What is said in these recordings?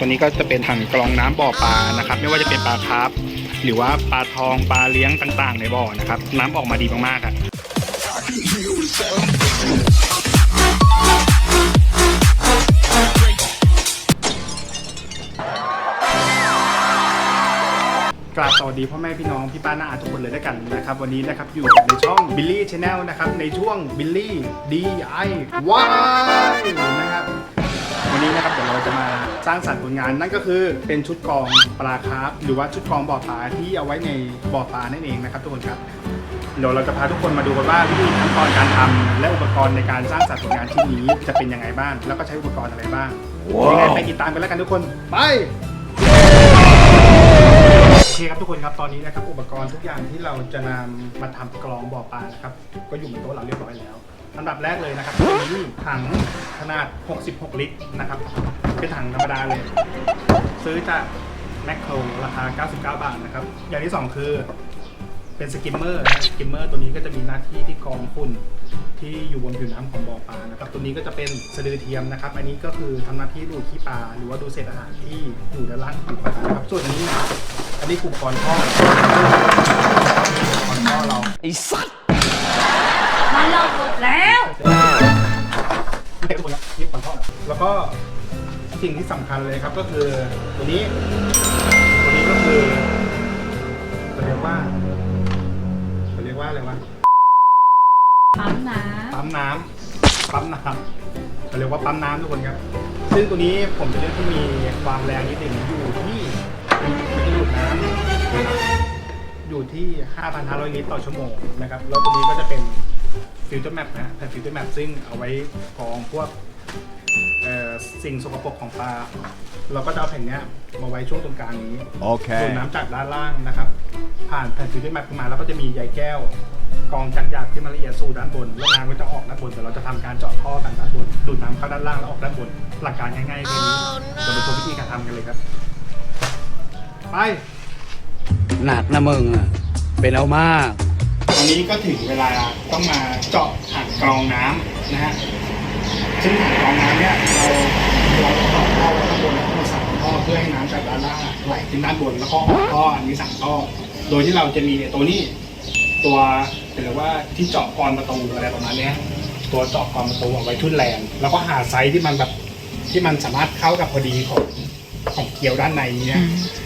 ตัวนี้ก็จะเป็นถังกรองน้ำบ่อปลานะครับ ไม่ว่าจะเป็นปลาคาร์ฟหรือว่าปลาทองปลาเลี้ยงต่างๆ ในบ่อนะครับ น้ำออกมาดีมากๆครับกราบสวัสดีพ่อแม่พี่น้องพี่ป้าน้าอาทุกคนเลยด้วยกันนะครับ วันนี้นะครับอยู่ในช่อง Billy Channel นะครับ ในช่วง Billy DIY นะครับ วันนี้นะครับเดี๋ยวเราจะมาสร้างสรรค์ผลงานนั่นก็คือเป็นชุดกรองปลาคาร์ฟหรือว่าชุดกรองบ่อปลาที่เอาไว้ในบ่อปลานั่นเองนะครับทุกคนครับเดี๋ยวเราจะพาทุกคนมาดูกันว่าวิธีขั้นตอนการทำและอุปกรณ์ในการสร้างสรรค์ผลงานชิ้นนี้จะเป็นยังไงบ้างแล้วก็ใช้อุปกรณ์อะไรบ้างยังไงไปติดตามกันแล้วกันทุกคนไปโอเคครับทุกคนครับตอนนี้นะครับอุปกรณ์ทุกอย่างที่เราจะนำมาทำกรองบ่อปลานะครับก็อยู่บนโต๊ะเราเรียบร้อยแล้ว อันดับแรกเลยนะครับเป็นถังขนาด 66 ลิตรนะครับ เป็นถังธรรมดาเลย ซื้อจากแมคโครราคา 99 บาทนะครับ อย่างที่ 2 คือเป็นสกิมเมอร์นะสกิมเมอร์ตัวนี้ก็จะมีหน้าที่ที่กรองฝุ่นที่อยู่บนผิวน้ำของบ่อปลานะครับ ตัวนี้ก็จะเป็นสะดือเทียมนะครับ อันนี้ก็คือทำหน้าที่ดูดขี้ปลาหรือว่าดูเศษอาหารที่อยู่ด้านล่างผิวปลานะครับ ส่วนอันนี้นะครับอันนี้อุปกรณ์ท่ออุปกรณ์ท่อเราไอ้สัตว์มัน เราหมดแล้วเด็กทุกคนครับนี่ความทอดอะแล้วก็สิ่งที่สำคัญเลยครับก็คือตัวนี้ตัวนี้ก็คือเขาเรียกว่าเขาเรียกว่าอะไรวะ ปั๊มน้ปั๊มน้ำปั๊มน้ำเขาเรียกว่าปั๊มน้ำทุกคนครับ ซึ่งตัวนี้ผมจะเลือกที่มีความแรงนิดหนึ่งอยู่ที่มันจะดูดน้ำอยู่ที่ 5,500 ลิตรต่อชั่วโมงนะครับ แล้วตัวนี้ก็จะเป็น ฟิลเตอร์แมปนะแผ่นฟิลเตอร์แมปซึ่งเอาไว้กรองพวกเอ่อสิ่งสกปรกของปลา เราก็จะเอาแผ่นเนี้ยมาไว้ช่วงตรงกลางนี้โอเคดูดน้ำจากด้านล่างนะครับ ผ่านแผ่นฟิลเตอร์แมปขึ้นมาแล้วก็จะมีใยแก้วกรองจากหยาบที่มันละเอียดสู่ด้านบนแล้วน้ำก็จะออกด้านบนแต่เราจะทำการเจาะท่อกันด้านบนดูดน้ำเข้าด้านล่างแล้วออกด้านบนหลักการง่ายๆแค่นี้เราไปชมวิธีการทำกันเลยครับ ไป หนักนะมึงอะเป็นเอามาก ตอนนี้ก็ถึงเวลาต้องมาเจาะถังกรองน้ำนะฮะซึ่งถังกรองน้ำเนี่ยเราเราต่อท่อไว้ข้างบนทั้งหมดสามท่อเพื่อให้น้ำจากด้านล่างไหลขึ้นด้านบนแล้วก็ออกท่ออันนี้สามท่อโดยที่เราจะมีตัวนี้ตัวหรือว่าที่เจาะกรอนประตูอะไรประมาณเนี้ยตัวเจาะกรอนประตูเอาไว้ทุ่นแรงแล้วก็หาไซส์ที่มันแบบที่มันสามารถเข้ากับพอดีของ ของเกลียวด้านในเนี่ย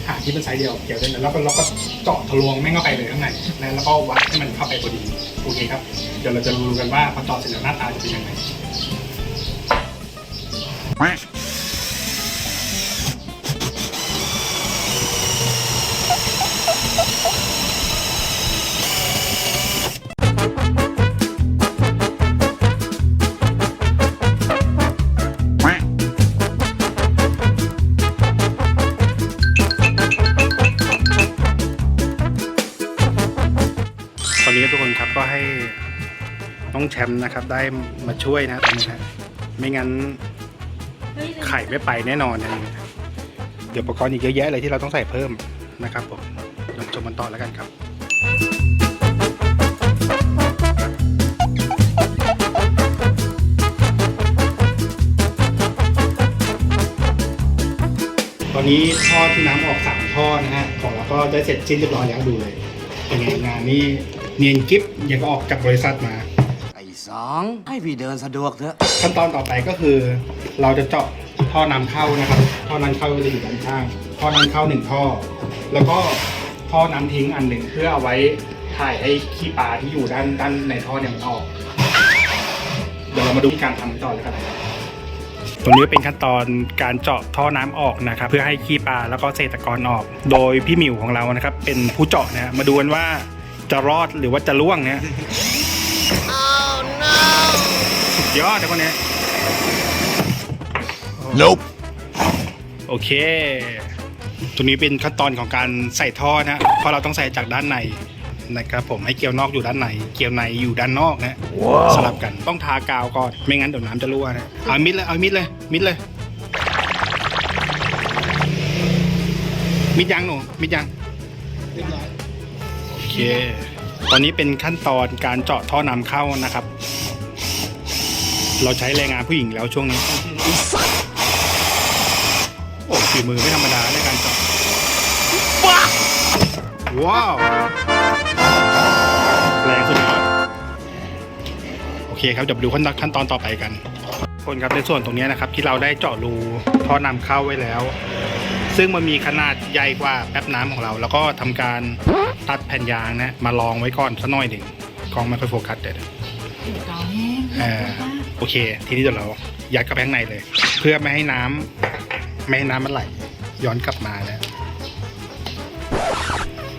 หาที่เป็นไซส์เดียวกับเกลียวด้านในแล้วก็เราก็เจาะทะลวงแม่งเข้าไปเลยข้างในนะแล้วก็วัดให้มันเข้าไปพอดีโอเคครับ เดี๋ยวเราจะดูกันว่าพอเจาะเสร็จแล้วหน้าตาจะเป็นยังไง ก็ให้น้องแชมป์นะครับได้มาช่วยนะตอนนี้ครับไม่งั้นไข่ไม่ไปแน่นอนนะเดี๋ยวอุปกรณ์อีกเยอะแยะเลยที่เราต้องใส่เพิ่มนะครับผมลองชมมันต่อแล้วกันครับตอนนี้ท่อที่น้ำออกสามท่อนะฮะของเราก็ได้เสร็จสิ้นเรียบร้อยแล้วดูเลยเป็นไงงานนี่ เนียนกิฟยังก็ออกจากบริษัทมา ไอ้สองให้พี่เดินสะดวกเถอะ ขั้นตอนต่อไปก็คือ เราจะเจาะท่อนำเข้านะครับ ท่อนำเข้าจะอยู่ด้านข้าง ท่อนำเข้าหนึ่งท่อ แล้วก็ท่อน้ำทิ้งอันหนึ่งเพื่อเอาไว้ถ่ายให้ขี้ปลาที่อยู่ด้านด้านในท่อเนี่ยมันออก เดี๋ยวเรามาดูการทำต่อเลยครับตรงนี้เป็นขั้นตอนการเจาะท่อน้ำออกนะครับ เพื่อให้ขี้ปลาแล้วก็เศษตะกอนออก โดยพี่หมิวของเรานะครับ เป็นผู้เจาะนะฮะมาดูกันว่า จะรอดหรือว่าจะล่วงเนี่ยสุดยอดนะคนนี้ nope โอเค ตัวนี้เป็นขั้นตอนของการใส่ท่อนะ เพราะเราต้องใส่จากด้านในนะครับผมให้เกลียวนอกอยู่ด้านใน เกลียวในอยู่ด้านนอกนะสลับกันต้องทากาวก่อน ไม่งั้นเดี๋ยวน้ำจะรั่วนะเอามิดเลยเอามิดเลยมิดเลย มิดยังหนูมิดยังโอ เค ตอนนี้เป็นขั้นตอนการเจาะท่อนำเข้านะครับ เราใช้แรงงานผู้หญิงแล้วช่วงนี้ โอ้ฝีมือไม่ธรรมดาในการเจาะว้าว แรงสุดยอดโอเคครับเดี๋ยวไปดูขั้นขั้นตอนต่อไปกันคนครับในส่วนตรงนี้นะครับที่เราได้เจาะรูท่อนำเข้าไว้แล้ว ซึ่งมันมีขนาดใหญ่กว่าแป๊บน้ำของเรา แล้วก็ทำการตัดแผ่นยางนะมาลองไว้ก่อนสักหน่อยหนึ่งกล้องไม่ค่อยโฟกัสเดี๋ยวกองแห้งเอ่อโอเค ทีนี้เดี๋ยวเรายัดกระแพงในเลย เพื่อไม่ให้น้ำไม่ให้น้ำมันไหลย้อนกลับมานะ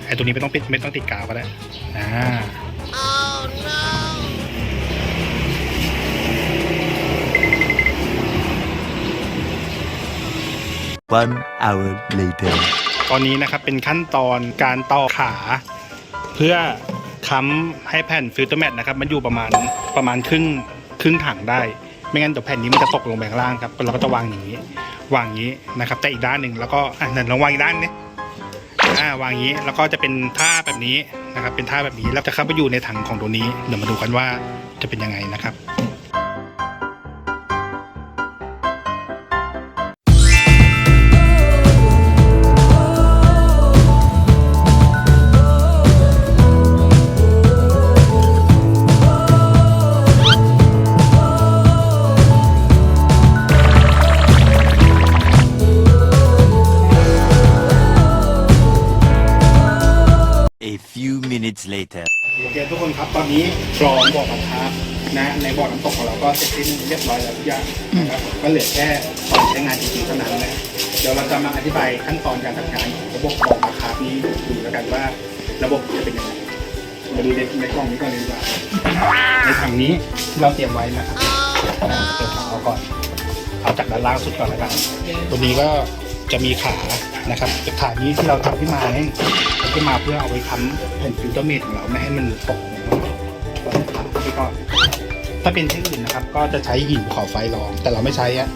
ไอ้ตัวนี้ไม่ต้องปิดไม่ต้องติดกาวก็ได้อ่า One hour later. ตอนนี้นะครับเป็นขั้นตอนการต่อขา เพื่อค้ำให้แผ่นฟิลเตอร์แมทนะครับ มันอยู่ประมาณประมาณครึ่งครึ่งถังได้ ไม่งั้นเดี๋ยวแผ่นนี้มันจะตกลงไปข้างล่างครับเราก็จะวางอย่างนี้ วางอย่างนี้นะครับ แต่อีกด้านหนึ่งแล้วก็อะนั่นลองวางอีกด้านนี้อ่าวางอย่างนี้แล้วก็จะเป็นท่าแบบนี้นะครับ เป็นท่าแบบนี้แล้วจะเข้าไปอยู่ในถังของตัวนี้เดี๋ยวมาดูกันว่าจะเป็นยังไงนะครับ minutes later. โอเคทุกคนครับตอนนี้กรองบ่อปลาคาร์ฟนะในบ่อน้ำตกของเราก็เสร็จสิ้นเรียบร้อยแล้วทุกอย่างนะครับก็เหลือแค่ตอนใช้งานจริงๆเท่านั้นนะเดี๋ยวเราจะมาอธิบายขั้นตอนการทำงานของระบบกรองปลาคาร์ฟนี้ดูแล้วกันว่าระบบจะเป็นยังไงมาดูในในกล่องนี้ก่อนเลยดีกว่าในถังนี้ที่เราเตรียมไว้นะครับอ่าเปิดถังเอาก่อนเอาจากด้านล่างสุดก่อนแล้วกันตัวนี้ก็จะมีขานะครับขานี้ที่เราทำขึ้นมาเนี่ยทำ ขึ้นมาเพื่อเอาไว้ค้ำแผ่นฟิลเตอร์เมทของเราไม่ให้มันตกลงมาก่อนนะครับที่ก่อนถ้าเป็นที่อื่นนะครับ ก็จะใช้หินภูเขาไฟรอง แต่เราไม่ใช้อะ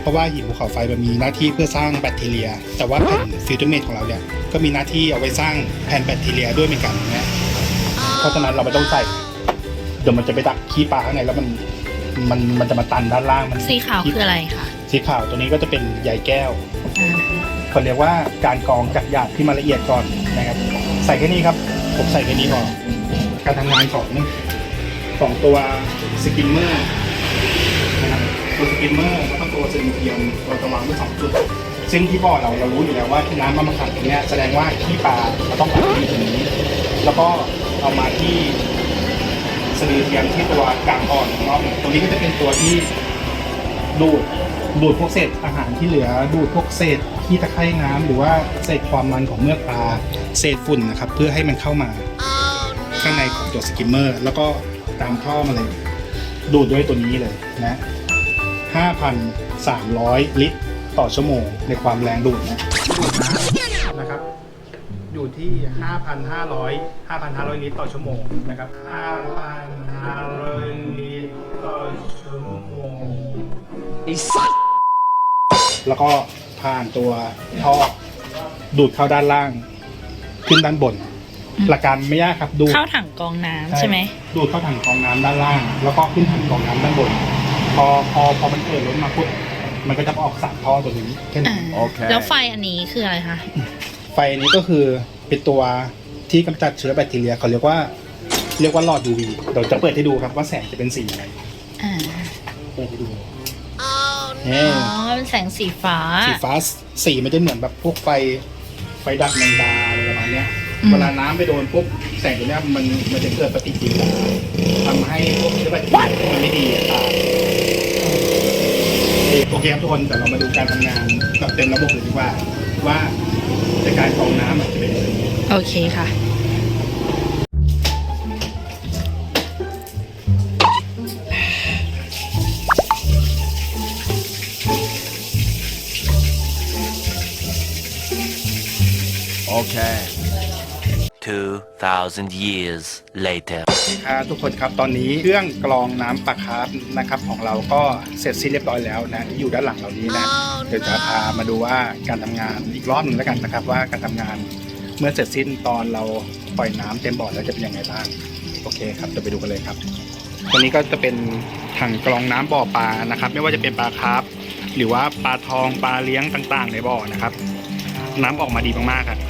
เพราะว่าหินภูเขาไฟมันมีหน้าที่เพื่อสร้างแบคทีเรีย แต่ว่าแผ่นฟิลเตอร์เมทของเราเนี่ยก็มีหน้าที่เอาไว้สร้างแผ่นแบคทีเรียด้วยเหมือนกันนะเพราะฉะนั้นเราไม่ต้องใส่เดี๋ยวมันจะไปดักขี้ปลาข้างในแล้วมันมันมันจะมาตันด้านล่างมันสีขาวคืออะไรคะสีขาวตัวนี้ก็จะเป็นใยแก้วอ่า เขาเรียกว่าการกรองจากหยาบที่มาละเอียดก่อนนะครับ ใส่แค่นี้ครับ ผมใส่แค่นี้พอการทำงานของของตัวสกิมเมอร์นะครับตัวสกิมเมอร์แล้วก็ตัวสลิงเทียมเราจะวางไว้สองจุดซึ่งที่บ่อเราเรารู้อยู่แล้วว่าที่น้ำมันมาขังตรงนี้แสดงว่าขี้ปลาเราต้องไหลที่ตรงนี้ แล้วก็เอามาที่สลิงเทียมที่ตัวกลางอ่อนของเราตรงนี้ก็จะเป็นตัวที่ดูดดูดพวกเศษอาหารที่เหลือดูดพวกเศษ ขี้ตะไคร่น้ำหรือว่าเศษความมันของเมือกปลาเศษฝุ่นนะครับ เพื่อให้มันเข้ามาข้างในของตัวสกิมเมอร์ แล้วก็ตามท่อมาเลย ดูดด้วยตัวนี้เลยนะ 5,300 ลิตรต่อชั่วโมงในความแรงดูดนะดูดน้ำนะครับ อยู่ที่ 5,500 5,500 ลิตรต่อชั่วโมงนะครับ 5,500 ลิตรต่อชั่วโมงแล้วก็ ผ่านตัวท่อดูดเข้าด้านล่าง ขึ้นด้านบน หลักการไม่ยากครับดูดเข้าถังกรองน้ำใช่ไหมดูดเข้าถังกรองน้ำด้านล่าง แล้วก็ขึ้นถังกรองน้ำด้านบน พอพอพอมันเกิดล้นมาปุ๊บมันก็จะออกสามท่อตัวนี้แค่อ่านี้โอเค แล้วไฟอันนี้คืออะไรคะ ไฟอันนี้ก็คือเป็นตัวที่กำจัดเชื้อแบคทีเรียเขาเรียกว่า เรียกว่าหลอด UV เดี๋ยวจะเปิดให้ดูครับว่าแสงจะเป็นสีอะไรอ่า เปิดให้ดูอ๋ เฮ้อเป็นแสงสีฟ้า สีฟ้าสีมันจะเหมือนแบบพวกไฟไฟดักแมงดาอะไรประมาณเนี้ย อืม เวลาน้ำไปโดนปุ๊บแสงตัวเนี้ยมันมันจะเกิดปฏิกิริยาทำให้พวกเชื้อแบคทีเรียที่มันไม่ดีอะตายโอเคครับทุกคนแต่เรามาดูการทำงานแบบเต็มระบบเลยดีกว่า ว่าในการกรองน้ำอะจะเป็นยังไง โอเคค่ะ Okay. Two thousand years later. ครับทุกคนครับตอนนี้เครื่องกรองน้ำปลาคาร์ฟนะครับของเราก็เสร็จสิ้นเรียบร้อยแล้วนะที่อยู่ด้านหลังเรานี้นะเดี๋ยวจะพามาดูว่าการทำงานอีกรอบหนึ่งแล้วกันนะครับว่าการทำงานเมื่อเสร็จสิ้นตอนเราปล่อยน้ำเต็มบ่อแล้วจะเป็นยังไงบ้างโอเคครับเดี๋ยวไปดูกันเลยครับตัวนี้ก็จะเป็นถังกรองน้ำบ่อปลานะครับ ไม่ว่าจะเป็นปลาคาร์ฟหรือว่าปลาทองปลาเลี้ยงต่างๆ ในบ่อนะครับ น้ำออกมาดีมากๆครับ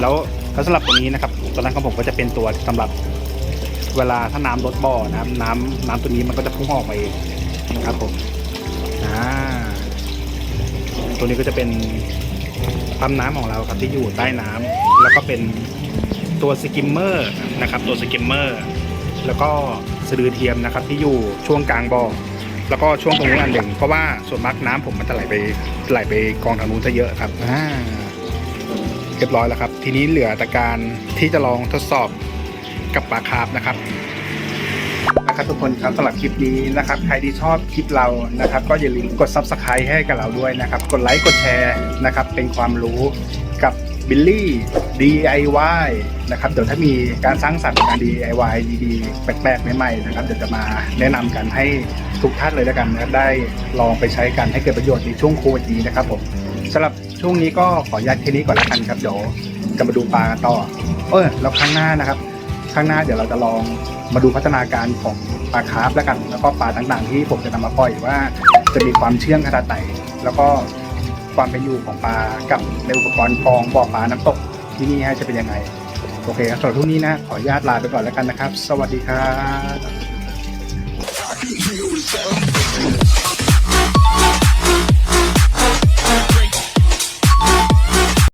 แล้วแล้วสำหรับตัวนี้นะครับตัวนั้นของผมก็จะเป็นตัวสำหรับเวลาถ้าน้ำลดบ่อนะครับ น้ำน้ำตัวนี้มันก็จะพุ่งออกมาเองนะครับผมอ่าตัวนี้ก็จะเป็นปั๊มน้ำของเราครับที่อยู่ใต้น้ำแล้วก็เป็นตัวสกิมเมอร์นะครับ ตัวสกิมเมอร์แล้วก็สะดือเทียมนะครับ ที่อยู่ช่วงกลางบ่อแล้วก็ช่วงตรงนู้นอันหนึ่งเพราะว่าส่วนมากน้ำผมมันจะไหลไปไหลไปกองทางนู้นซะเยอะครับอ่า รียบร้อยแล้วครับ ทีนี้เหลือแต่การที่จะลองทดสอบกับปลาคาร์ฟนะครับนะครับทุกคนครับสำหรับคลิปนี้นะครับใครที่ชอบคลิปเรานะครับ ก็อย่าลืมกด subscribe ให้กับเราด้วยนะครับ กดไลค์กดแชร์นะครับ เป็นความรู้กับบิลลี่ DIY นะครับเดี๋ยวถ้ามีการสร้างสรรค์การ DIY ดีๆ แปลกๆใหม่ๆนะครับเดี๋ยวจะมาแนะนำกันให้ทุกท่านเลยแล้วกันนะครับได้ลองไปใช้กันให้เกิดประโยชน์ในช่วงโควิดนี้นะครับผมสำหรับ ช่วงนี้ก็ขอยัดแค่นี้ก่อนละกันครับเดี๋ยวจะมาดูปลากันต่อ เออแล้วข้างหน้านะครับข้างหน้าเดี๋ยวเราจะลองมาดูพัฒนาการของปลาคาร์ฟแล้วกัน แล้วก็ปลาต่างๆ ที่ผมจะนำมาปล่อยว่าจะมีความเชื่องขนาดไหนแล้วก็ความเป็นอยู่ของปลากับในอุปกรณ์กองบ่อปลาน้ำตกที่นี่ฮะจะเป็นยังไงโอเคครับสำหรับทุกนี้นะ ขออนุญาตลาไปก่อนแล้วกันนะครับ สวัสดีครับ